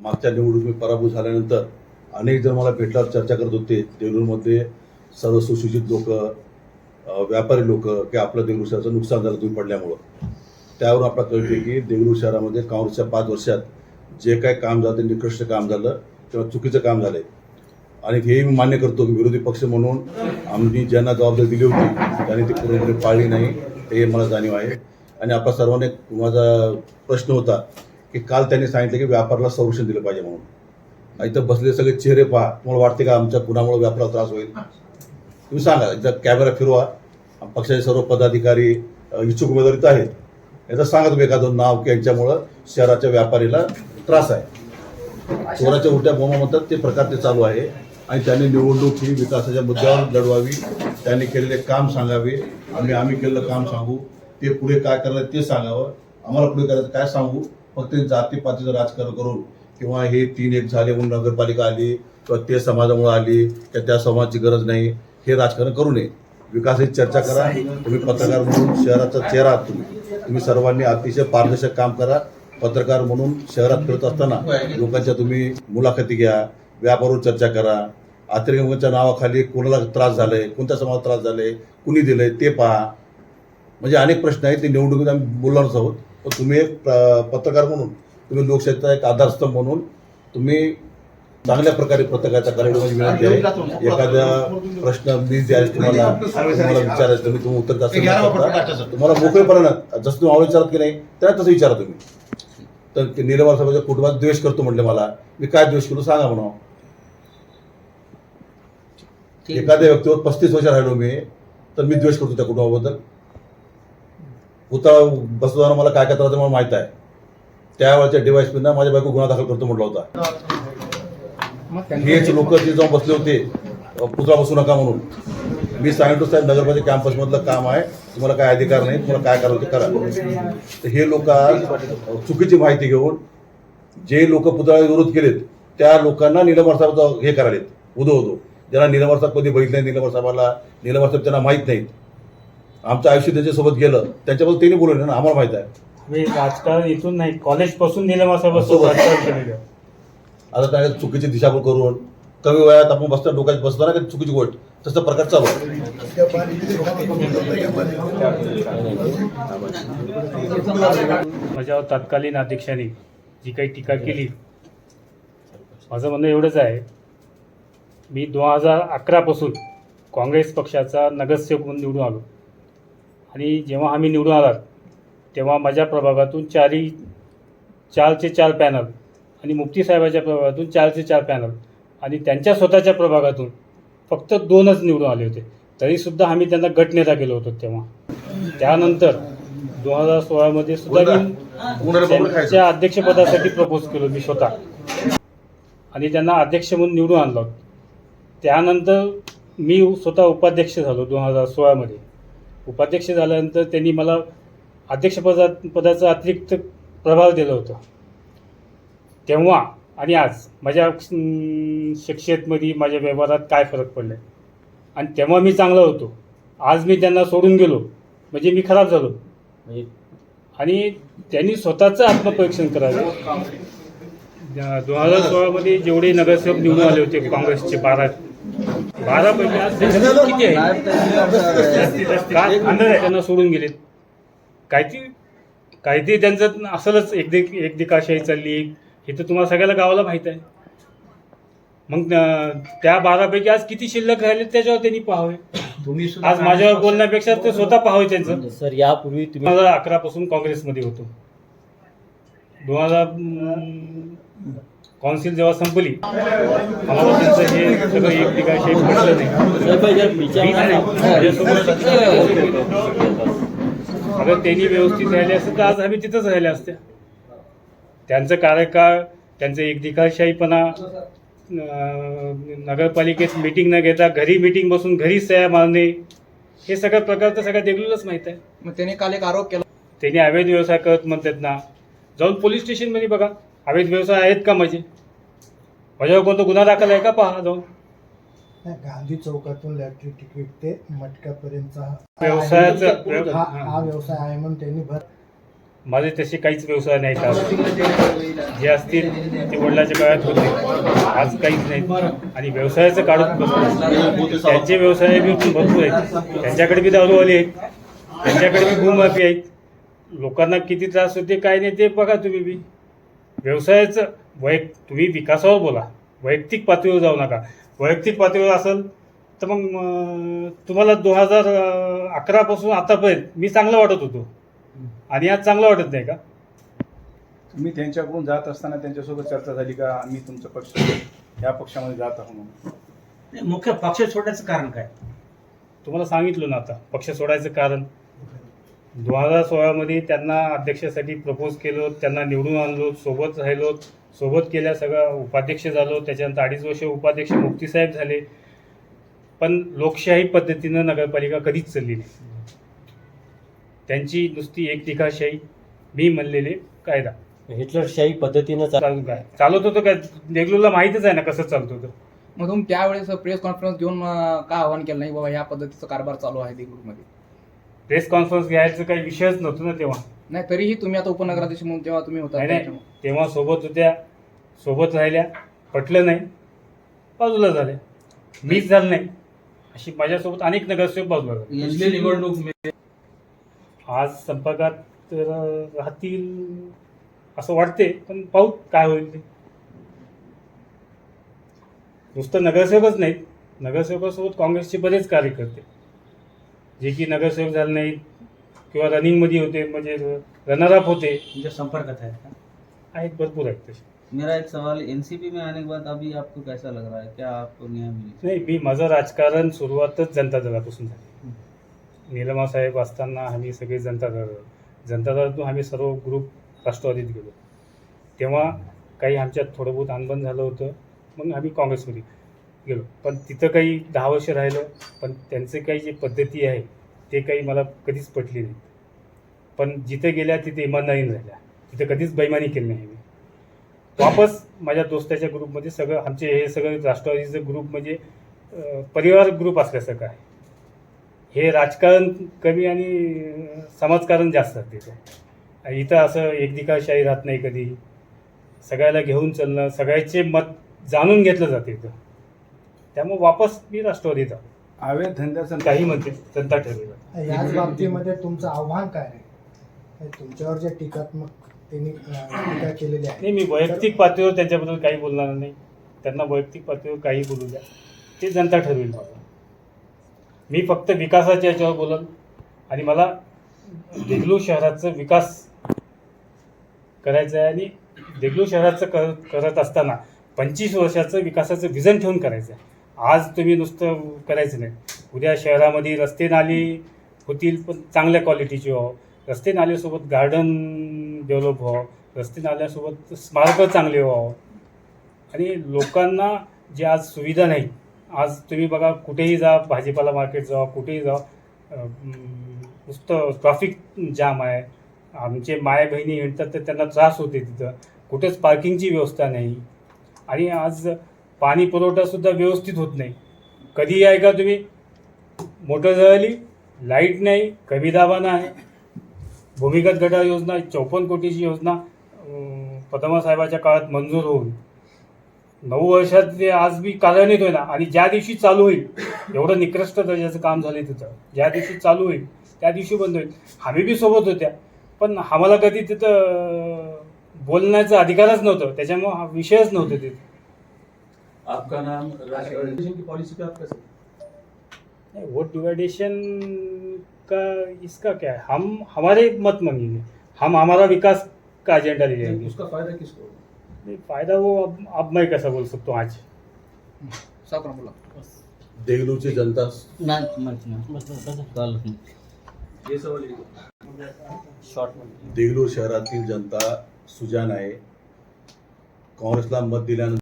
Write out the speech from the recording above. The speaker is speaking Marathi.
मागच्या निवडणुकीत पराभूत झाल्यानंतर अनेक जण मला भेटल्यावर चर्चा करत होते. देगलूरमध्ये सर्व सुशिक्षित लोक व्यापारी लोक की आपलं देगलूर शहराचं नुकसान झालं तुम्ही पडल्यामुळं. त्यावरून आपल्याला कळते की देगलूर शहरामध्ये काँग्रेसच्या पाच वर्षात जे काय काम झालं ते निकृष्ट काम झालं किंवा चुकीचं काम झालंय. आणि हेही मी मान्य करतो की विरोधी पक्ष म्हणून आम्ही ज्यांना जबाबदारी दिली होती त्यांनी ती पूर्णपणे पाळली नाही हे मला जाणीव आहे. आणि आपला सर्वांना माझा प्रश्न होता की काल त्यांनी सांगितलं की व्यापाराला संरक्षण दिलं पाहिजे म्हणून. इथं बसले सगळे चेहरे पहा तुम्हाला वाटते का आमच्या कुणामुळे व्यापाराला त्रास होईल? तुम्ही सांगा एकदा कॅमेरा फिरवा. पक्षाचे सर्व पदाधिकारी इच्छुक उमेदवारीत आहेत. याचा सांगा तुम्ही एखादं नाव की यांच्यामुळं शहराच्या व्यापारीला त्रास आहे. चोराच्या उलट्या बोमा म्हणतात ते प्रकार ते चालू आहे. आणि त्यांनी निवडणूक ही विकासाच्या मुद्द्यावर लढवावी. त्यांनी केलेले काम सांगावे. आम्ही आम्ही केलेलं काम सांगू. ते पुढे काय करणार ते सांगावं. आम्हाला पुढे करायचं काय सांगू? फक्त जातीपातीचं राजकारण करून किंवा हे तीन एक झाले म्हणून नगरपालिका आली किंवा ते समाजामुळे आली किंवा त्या समाजाची गरज नाही हे राजकारण करू नये. विकासाची चर्चा करा. तुम्ही पत्रकार म्हणून शहराचा चेहरा आहात तुम्ही. तुम्ही सर्वांनी अतिशय पारदर्शक काम करा. पत्रकार म्हणून शहरात फिरत असताना लोकांच्या तुम्ही मुलाखती घ्या व्यापारावर चर्चा करा. अतिरेकांच्या नावाखाली कोणाला त्रास झालाय कोणत्या समाजाला त्रास झालाय कुणी दिलंय ते पहा. म्हणजे अनेक प्रश्न आहेत. ते निवडणुकीत आम्ही बोलणारच आहोत. तुम्ही एक पत्रकार म्हणून तुम्ही लोकशाहीचा एक आधारस्तंभ म्हणून तुम्ही चांगल्या प्रकारे पत्रकारिता करायला माझी विनंती आहे. एखादा प्रश्न मी द्यायला तुम्हाला तुम्हाला विचारायचं तुम्ही तुम्ही उत्तर करता तुम्हाला मोकळेपणानं जसं तुम्ही आवड विचारत की नाही त्या तसं विचारा तुम्ही. तर ते नीलवार साहेबाच्या कुटुंबात द्वेष करतो म्हटले मला मी काय द्वेष करू सांगा म्हणा एखाद्या व्यक्तीवर पस्तीस वर्ष राहिलो मी तर मी द्वेष करतो त्या कुटुंबाबद्दल. पुतळा बसवताना मला काय काय मला माहीत आहे. त्यावेळेच्या डिवायसपीना माझ्या बायको गुन्हा दाखल करतो म्हटला होता. हेच लोक जे जाऊन बसले होते पुतळा बसू नका म्हणून. मी सांगितलं साहेब नगरपालिका कॅम्पस मधलं काम आहे. तुम्हाला काय अधिकार नाही तुम्हाला काय करावं ते करा. तर हे लोक चुकीची माहिती घेऊन जे लोक पुतळ्याला विरोध केलेत त्या लोकांना निलंबर साहेबाचा हे करायलेत. उदो उदो. ज्यांना निलंबर साहेब कधी बघितलं नाही निलंबर साहेबाला निलंबर साहेब त्यांना माहीत नाहीत. आमचं आयुष्य त्यांच्यासोबत गेलं. त्यांच्याबद्दल त्यांनी बोलवलं ना आम्हाला माहीत आहे. आम्ही राजकारण इथून नाही कॉलेजपासून. राजकारण केलेलं. आता त्या चुकीची दिशाभूल करून कमी वयात आपण बसता डोक्यात बसतो ना चुकीची गोष्ट. तसं प्रकार चालू माझ्यावर तत्कालीन अध्यक्षांनी जी काही टीका केली माझं म्हणणं एवढंच आहे मी दोन हजार अकरापासून काँग्रेस पक्षाचा नगरसेवक म्हणून निवडून आलो. आणि जेव्हा आम्ही निवडून आलात तेव्हा माझ्या प्रभागातून चारही चारचे चार पॅनल आणि मुफ्ती साहेबाच्या प्रभागातून चारचे चार पॅनल आणि त्यांच्या स्वतःच्या प्रभागातून फक्त दोनच निवडून आले होते. तरीसुद्धा आम्ही त्यांना गटनेता केलं होतं तेव्हा. त्यानंतर दोन हजार सोळामध्ये सुद्धा मी त्यांच्या अध्यक्षपदासाठी प्रपोज केलं मी स्वतः. आणि त्यांना अध्यक्ष म्हणून निवडून आणलं. त्यानंतर मी स्वतः उपाध्यक्ष झालो दोन हजार सोळामध्ये. उपाध्यक्ष झाल्यानंतर त्यांनी मला अध्यक्षपदा पदाचं अतिरिक्त प्रभाव दिलं होतं. तेव्हा आणि आज माझ्या अं, शख्सियतमध्ये माझ्या व्यवहारात काय फरक पडले आणि तेव्हा मी चांगला होतो. आज मी त्यांना सोडून गेलो. म्हणजे मी खराब झालो. म्हणजे आणि त्यांनी स्वतःचं आत्मपरीक्षण करावे दोन हजार सोळामध्ये जेवढे नगरसेवक निवडून आले होते काँग्रेसचे बारा बारापैकी आज त्यांचे किती आहे? काय त्यांना सोडून गेलेत. काहीतरी काहीतरी त्यांचं असलच एकदिक एकदिकाशाही चालली. हे तर तुम्हाला सगळ्याला गावाला माहीत आहे. मग त्या बारापैकी आज किती शिल्लक राहिले त्याच्यावर त्यांनी पाहावे. तुम्ही आज माझ्यावर बोलण्यापेक्षा ते स्वतः पाहावे त्यांचं. सर यापूर्वी दोन तुम्ही हजार अकरा पासून काँग्रेसमध्ये होतो. दोन हजार कौन्सिल जेव्हा संपली आम्हाला त्यांचं हे सगळं एक ठिकाणी नाही. अगर त्यांनी व्यवस्थित राहिले असते तर आज आम्ही तिथंच राहिले असत्या त्यांचं कार्यकाळ त्यांचं एकदिकाशाहीपणा नगरपालिकेत मिटिंग न घेता घरी मिटिंग बसून घरी सह्या मारणे हे सगळं प्रकार तर सगळ्या देगलूरच माहीत आहे. मग त्याने काल एक आरोप केला. त्यांनी अवैध व्यवसाय करत म्हणतात ना जाऊन पोलीस स्टेशनमध्ये बघा. अवैध व्यवसाय आहेत का माझे माझ्यावर कोणता गुन्हा दाखल आहे का पहा जाऊन नाही, गांधी चौकातून लॅटरी तिकीट ते मटक्यापर्यंतचा हा- व्यवसायाचं- हा हां. हा व्यवसाय आहे म्हणून त्यांनी भर माझे तसे काहीच व्यवसाय नाहीत आज जे असतील ते वडिलाच्या काळात होते. आज काहीच नाही. आणि व्यवसायाचं काढत बसतो त्यांचे व्यवसाय बी भरपूर आहेत. त्यांच्याकडे बी दारूवाले आहेत. त्यांच्याकडे बी भूमाफी आहेत. लोकांना किती त्रास होते काय नाही ते बघा तुम्ही बी. व्यवसायाचं वैयक तुम्ही विकासावर बोला. वैयक्तिक पातळीवर जाऊ नका. वैयक्तिक पातळीवर असेल तर मग तुम्हाला दोन हजार अकरापासून आतापर्यंत मी चांगलं वाटत होतो. आणि आज चांगलं वाटत नाही का? तुम्ही त्यांच्याकडून जात असताना त्यांच्यासोबत चर्चा झाली का? आम्ही तुमचा पक्ष या पक्षामध्ये जात आहोत म्हणून. नाही, मुख्य पक्ष सोडण्याचं कारण काय? तुम्हाला सांगितलं ना आता पक्ष सोडायचं कारण. दोन हजार सोळामध्ये त्यांना अध्यक्षासाठी प्रपोज केलं त्यांना निवडून आणलो सोबत राहिलो सोबत केल्या सगळं उपाध्यक्ष झालो त्याच्यानंतर अडीच वर्ष उपाध्यक्ष मुफ्तीसाहेब झाले. पण लोकशाही पद्धतीनं नगरपालिका कधीच चालली नाही. त्यांची नुसती एक टिकाशाही मी म्हणलेले कायदा. हिटलरशाही पद्धतीनं चालू काय? चालवत होतं काय? देगलूरला माहितीच आहे ना कसं चालत होतं. मग तुम्ही त्यावेळेस प्रेस कॉन्फरन्स घेऊन का आवाहन केलं नाही? बाबा या पद्धतीचा कारभार चालू आहे देगलूरमध्ये. प्रेस कॉन्फरन्स घ्यायचं काही विषयच नव्हतं ना तेव्हा. नाही तरीही तुम्ही आता उपनगराध्यक्ष म्हणून जेव्हा तुम्ही होता. नाही नाही. त्याच्यामुळे- तेव्हा सोबत होत्या सोबत राहिल्या. पटलं नाही. बाजूला झाल्या मीच झालं नाही. अशी माझ्यासोबत अनेक नगरसेवक बाजूला झाले. निवडणूक में आज संपर्कात तर राहतील असं वाटते पण पाहू काय होईल ते. नुसतं नगरसेवकच नाहीत. नगरसेवकासोबत काँग्रेसचे बरेच कार्यकर्ते. जे की नगरसेवक झाले नाहीत किंवा रनिंगमध्ये होते म्हणजे रनरअप होते. जो संपर्कात है आहेत भरपूर आहेत तसे. मेरा एक सवाल एनसीपी में आने के बाद अभी आपको कैसा लग रहा है? क्या आपको न्याय मिले? नाही मी माझं राजकारण सुरुवातच जनता दलापासून झाली. निलमा साहेब असताना आम्ही सगळे जनता दल जनता दलातून आम्ही सर्व ग्रुप राष्ट्रवादीत गेलो. तेव्हा काही आमच्यात थोडं बहुत अनबन झालं होतं मग आम्ही काँग्रेसमध्ये. गेलो. पण तिथं काही दहा वर्ष राहिलं पण त्यांचे काही जे पद्धती आहे ते काही मला कधीच पटली नाही पण जिथे गेल्या तिथे इमानदारी राहिल्या. तिथे कधीच बैमानी केली नाही मी. वापस माझ्या दोस्ताच्या ग्रुपमध्ये सगळं आमचे हे सगळं राष्ट्रवादीचं ग्रुप म्हणजे परिवार ग्रुप असल्यासारखं आहे. हे राजकारण कमी आणि समाजकारण जास्त तिथं. इथं असं एकदिकाशाही राहत नाही कधी. सगळ्याला घेऊन चालणं सगळ्याचे मत जाणून घेतलं जाते इथं. त्यामुळे वापस मी राष्ट्रवादीत आलो अवैध धंद्याचं काही म्हणते जनता ठरवेल याच बाबतीमध्ये तुमचं आव्हान काय आहे? हे तुमच्यावर जे टीकात्मक त्यांनी अं, टीका केलेली आहे. नाही मी वैयक्तिक पातळीवर त्यांच्याबद्दल काही बोलणार नाही. त्यांना वैयक्तिक पातळीवर काही बोलू द्या. ते जनता ठरवेल मला. मी फक्त विकासाच्या याच्यावर बोलन आणि मला देगलूर शहराचा विकास करायचं आहे आणि देगलूर शहराचं कर करत असताना पंचवीस वर्षाचं विकासाचं विजन ठेवून करायचं आहे आज तुम्ही नुसतं करायचं नाही. उद्या शहरामध्ये रस्ते नाली होतील पण चांगल्या क्वालिटीचे व्हावं हो. रस्ते नाल्यासोबत गार्डन डेव्हलप व्हावं रस्ते नाल्यासोबत स्मारकं चांगले व्हावं आणि लोकांना जे आज सुविधा नाही आज तुम्ही बघा कुठेही जा भाजीपाला मार्केट जा कुठेही जा नुसतं ट्रॅफिक जाम आहे. आमचे माय बहिणी हिंडतात तर त्यांना त्रास होते तिथं. कुठेच पार्किंगची व्यवस्था नाही. आणि आज पाणी पुरवठासुद्धा व्यवस्थित होत नाही. कधीही आहे का तुम्ही मोटर जळली लाइट नाही कमी दाबानं आहे. भूमिगत गटार योजना चौपन्न कोटीची योजना पदमासाहेबाच्या काळात मंजूर होऊन. नऊ वर्षात ते आज बी कार्यान्वित होईना. आणि ज्या दिवशी चालू होईल एवढं निकृष्ट दर्जाचं काम झालं तिथं. ज्या दिवशी चालू होईल त्या दिवशी बंद होईल. आम्ही बी सोबत होत्या. पण आम्हाला कधी तिथं बोलण्याचा अधिकारच नव्हतं. त्याच्यामुळं हा विषयच नव्हतं तिथं. आपका नाम राष्ट्रवादी की पॉलिसी पे आप कैसे नहीं, वोट डिवाइडेशन का इसका क्या है? हम हमारे मत मांगेंगे हम हमारा विकास का एजेंडा ले जाएंगे उसका फायदा किसको? नहीं, फायदा वो अब अब मैं कैसा बोल सकता हूँ आज? सावकाश बोला। देगलूरची जनता। ना मत ना बस बस बस। कॉल ये सवाल ये शॉर्ट देगलूर शहरातील जनता सुजान आहे. काँग्रेसला मत दिल्यानंतर